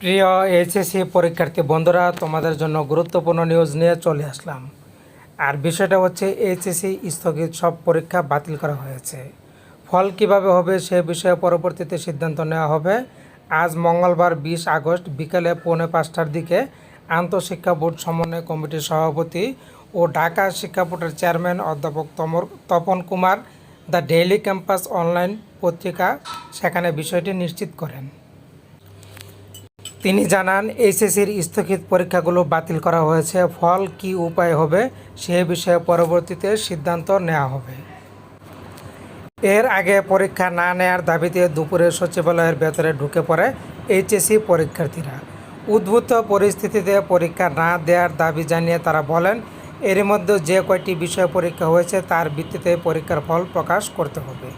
প্রিয় এইচএসসি পরীক্ষার্থী বন্ধুরা, তোমাদের জন্য গুরুত্বপূর্ণ নিউজ নিয়ে চলে আসলাম। আর বিষয়টা হচ্ছে এইচএসসি স্থগিত সব পরীক্ষা বাতিল করা হয়েছে। ফল কীভাবে হবে সে বিষয়ে পরবর্তীতে সিদ্ধান্ত নেওয়া হবে। আজ মঙ্গলবার বিশ আগস্ট বিকেলে পৌনে পাঁচটার দিকে আন্তঃশিক্ষা বোর্ড সমন্বয় কমিটির সভাপতি ও ঢাকা শিক্ষা বোর্ডের চেয়ারম্যান অধ্যাপক Tamor, Tapan Kumar the Daily Campus online পত্রিকা সেখানে বিষয়টি নিশ্চিত করেন। তিনি জানান এইচএসির স্থগিত পরীক্ষাগুলো বাতিল করা হয়েছে। ফল কি উপায় হবে সে বিষয়ে পরবর্তীতে সিদ্ধান্ত নেওয়া হবে। এর আগে পরীক্ষা না নেয়ার দাবিতে দুপুরে সচিবালয়ের ভেতরে ঢুকে পড়ে এইচএসসি পরীক্ষার্থীরা। উদ্ভূত পরিস্থিতিতে পরীক্ষা না দেওয়ার দাবি জানিয়ে তারা বলেন, এর মধ্যে যে কয়টি বিষয় পরীক্ষা হয়েছে তার ভিত্তিতে পরীক্ষার ফল প্রকাশ করতে হবে।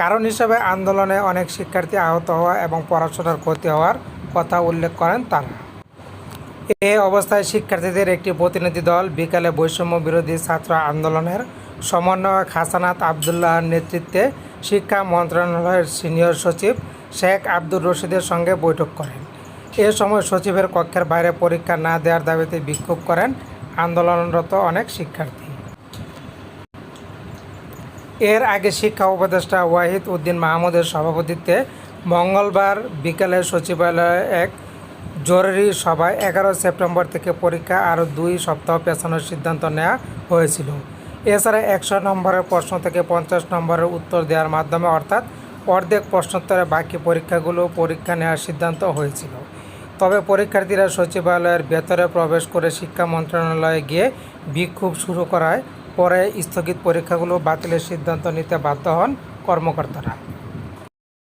কারণ হিসাবে আন্দোলনে অনেক শিক্ষার্থী আহত হওয়া এবং পড়াশোনার ক্ষতি হওয়ার কথা উল্লেখ করেন তারা। এ অবস্থায় শিক্ষার্থীদের একটি প্রতিনিধি দল বিকালে বৈষম্য বিরোধী ছাত্র আন্দোলনের সমন্বয়ক হাসানাত আবদুল্লাহর নেতৃত্বে শিক্ষা মন্ত্রণালয়ের সিনিয়র সচিব শেখ আব্দুর রশিদের সঙ্গে বৈঠক করেন। এ সময় সচিবের কক্ষের বাইরে পরীক্ষা না দেওয়ার দাবিতে বিক্ষোভ করেন আন্দোলনরত অনেক শিক্ষার্থী। এর আগে শিক্ষা উপদেষ্টা ওয়াহিদ উদ্দিন মাহমুদের সভাপতিত্বে মঙ্গলবার বিকেলে সচিবালয়ে এক জরুরি সভায় এগারো সেপ্টেম্বর থেকে পরীক্ষা আরও দুই সপ্তাহ পেছানোর সিদ্ধান্ত নেওয়া হয়েছিল। এছাড়া একশো নম্বরের প্রশ্ন থেকে পঞ্চাশ নম্বরের উত্তর দেওয়ার মাধ্যমে অর্থাৎ অর্ধেক প্রশ্নোত্তরে বাকি পরীক্ষাগুলো পরীক্ষা নেওয়ার সিদ্ধান্ত হয়েছিল। তবে পরীক্ষার্থীরা সচিবালয়ের ভেতরে প্রবেশ করে শিক্ষা মন্ত্রণালয়ে গিয়ে বিক্ষোভ শুরু করায় পরে স্থগিত পরীক্ষাগুলো বাতিলের সিদ্ধান্ত নিতে বাধ্য হন কর্মকর্তারা।